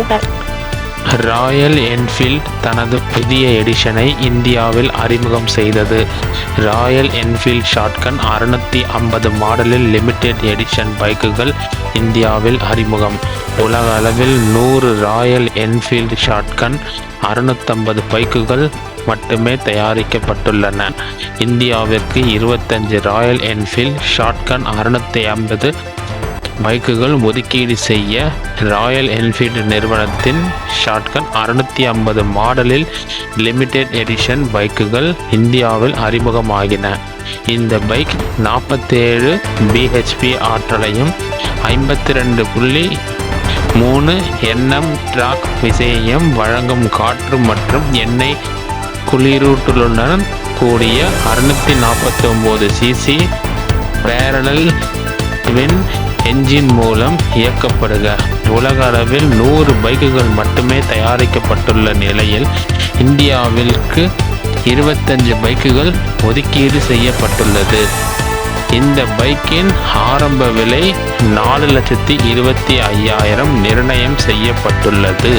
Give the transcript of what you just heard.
Scooter Royal Enfield தனது புதிய எடிஷனை இந்தியாவில் அறிமுகம் செய்தது. ராயல் என்ஃபீல்ட் ஷாட்கன் அறுநூத்தி ஐம்பது மாடலில் லிமிடெட் எடிஷன் பைக்குகள் இந்தியாவில் அறிமுகம். உலக அளவில் நூறு ராயல் என்ஃபீல்ட் ஷாட்கன் அறுநூத்தம்பது பைக்குகள் மட்டுமே தயாரிக்கப்பட்டுள்ளன. இந்தியாவிற்கு இருபத்தஞ்சு ராயல் என்ஃபீல்ட் ஷாட்கன் அறுநூத்தி ஐம்பது பைக்குகள் ஒதுக்கீடு செய்ய ராயல் என்ஃபீல்டு நிறுவனத்தின் ஷாட்கன் அறுநூற்றி ஐம்பது மாடலில் லிமிடெட் எடிஷன் பைக்குகள் இந்தியாவில் அறிமுகமாகின. இந்த பைக் நாற்பத்தேழு பிஹெச்பி ஆற்றலையும் ஐம்பத்தி ரெண்டு புள்ளி மூணு என்எம் ட்ராக் விசையையும் வழங்கும் காற்று மற்றும் எண்ணெய் குளிரூட்டலுடன் கூடிய அறுநூற்றி நாற்பத்தி ஒம்பது சிசி பேரலல் வின் என்ஜின் மூலம் இயக்கப்படுக. உலக அளவில் நூறு பைக்குகள் மட்டுமே தயாரிக்கப்பட்டுள்ள நிலையில் இந்தியாவிற்கு இருபத்தஞ்சு பைக்குகள் ஒதுக்கீடு செய்யப்பட்டுள்ளது. இந்த பைக்கின் ஆரம்ப விலை நாலு லட்சத்தி இருபத்தி ஐயாயிரம் நிர்ணயம் செய்யப்பட்டுள்ளது.